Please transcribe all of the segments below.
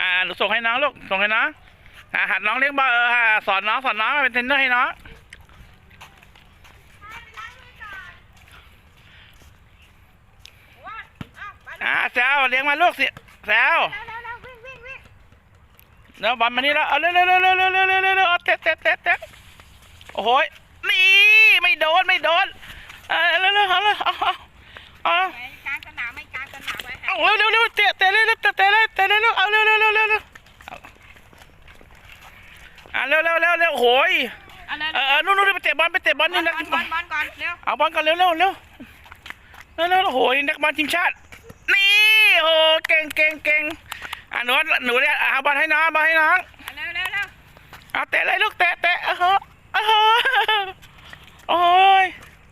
อ่าหนูส่งให้น้องลูกส่งให้น้องอ่าหัดน้องเลี้ยงบ้เออค่ะสอนน้องสอนน้องเป็นเทรนเนอร์ให้น้องอ่าแซวเลี้ยงมาลูกสิแซวแล้วบอลมานี่แล้วเอาเร็วเร็วเร็วเร็วเร็วเร็วเร็วเตะเตะเตะเอ้โหนี่ไม่โดนไม่โดน เอาเร็วเร็วเร็วเตะเตะเลยเตะเตะเลยเตะเลยเร็วเอาเร็วเร็วเร็วเร็วเร็วอะเร็วเร็วเร็วเร็วโอ้ยเอาเลยเออเออนู่นนู่นไปเตะบอลไปเตะบอลบอนี่ลนักบอลบอลก่อนเร็วเอาบอลก่อนเร็วเร็วเร็วเร็วเร็วโอ้ยนักบอลทีมชาติ นี่โอ้เก่งเก่งเก่งอะหนูหนูเนี่ยเอาบอลให้น้องบอลให้น้อง เอาเร็วเร็วเร็ว เอาเตะเลยลูกเตะเตะโอ้โหโอ้โหโอ้ย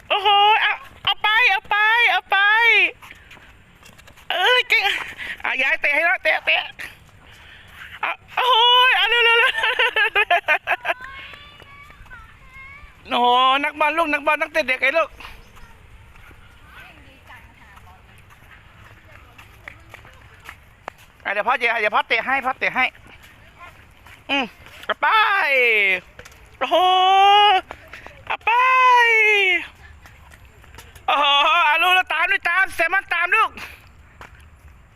โอ้โหเอาเอาไปเอาไปเอาไป เอ้ยเก่งอะยายเตะให้น้องเตะเตะเอาโอ้โหเอาเร็วเร็วเร็วโอ้นักบอลลูกนักบอลนักเตะเด็กไอ้ลูกอะเดี๋ยวพ่อเดี๋ยวเดี๋ยวพ่อเตะให้พ่อเตะให้ อืมเอไปโอ้โหเอาไปโอ้โหเอาลูกแล้วตามด้วยตามเซมันตามลูก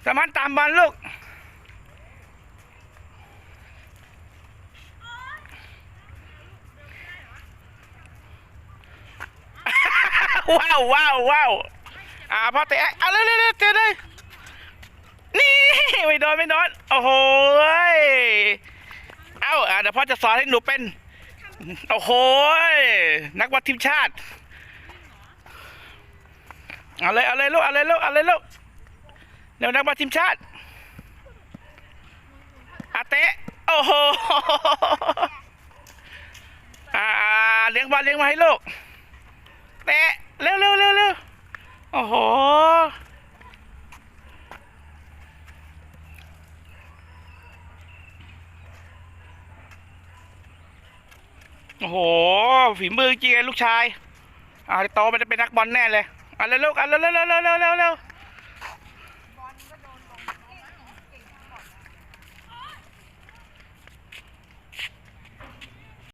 เซมันตามบอลลูกว้าวว้าวว้าวอ่าพอเตะเอาเร็วเร็วเร็วเตะเลยนี่ไม่โดนไม่โดนโอ้โหเอ้าเดี๋ยวพ่อจะสอนให้หนูเป็น โอ้โหนักบอลทีมชาติเอาเลยเอาเลยลูกเอาเลยลูกเอาเลยลูก ดี๋ยวนักบอลทีมชาติอาเตะโอ้โหอ่าเลี้ยงบอลเลี้ยงมาให้ลูกเตะเร็วเร็วเร็วเร็วโอ้โหโอ้โห ฝีมือจริงลูกชายอ่าโตมันจะเป็นนักบอลแน่เลยเอาเร็วลูกอาเร็วเร็วเร็วเร็วเร็วเร็ว